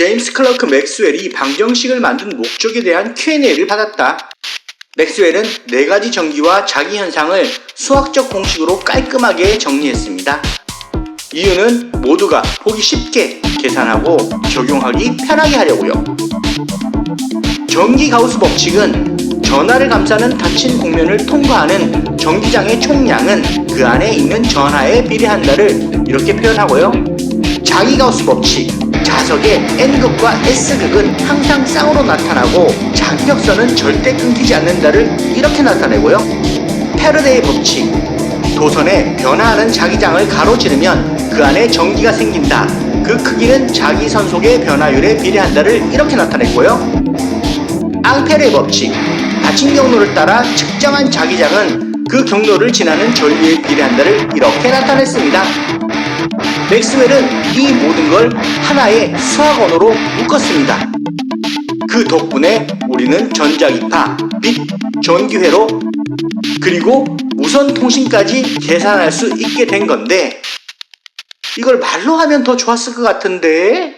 제임스 클러크 맥스웰이 방정식을 만든 목적에 대한 Q&A를 받았다. 맥스웰은 네 가지 전기와 자기 현상을 수학적 공식으로 깔끔하게 정리했습니다. 이유는 모두가 보기 쉽게 계산하고 적용하기 편하게 하려고요. 전기 가우스 법칙은 전하를 감싸는 닫힌 공면을 통과하는 전기장의 총량은 그 안에 있는 전하에 비례한다를 이렇게 표현하고요. 자기 가우스 법칙, 자석의 N극과 S극은 항상 쌍으로 나타나고 장력선은 절대 끊기지 않는다를 이렇게 나타내고요. 패러데이 법칙, 도선에 변화하는 자기장을 가로지르면 그 안에 전기가 생긴다. 그 크기는 자기 선속의 변화율에 비례한다를 이렇게 나타냈고요. 앙페르의 법칙, 닫힌 경로를 따라 측정한 자기장은 그 경로를 지나는 전류에 비례한다를 이렇게 나타냈습니다. 맥스웰은 이 모든 걸 하나의 수학 언어로 묶었습니다. 그 덕분에 우리는 전자기파, 빛, 전기회로 그리고 무선 통신까지 계산할 수 있게 된 건데 이걸 말로 하면 더 좋았을 것 같은데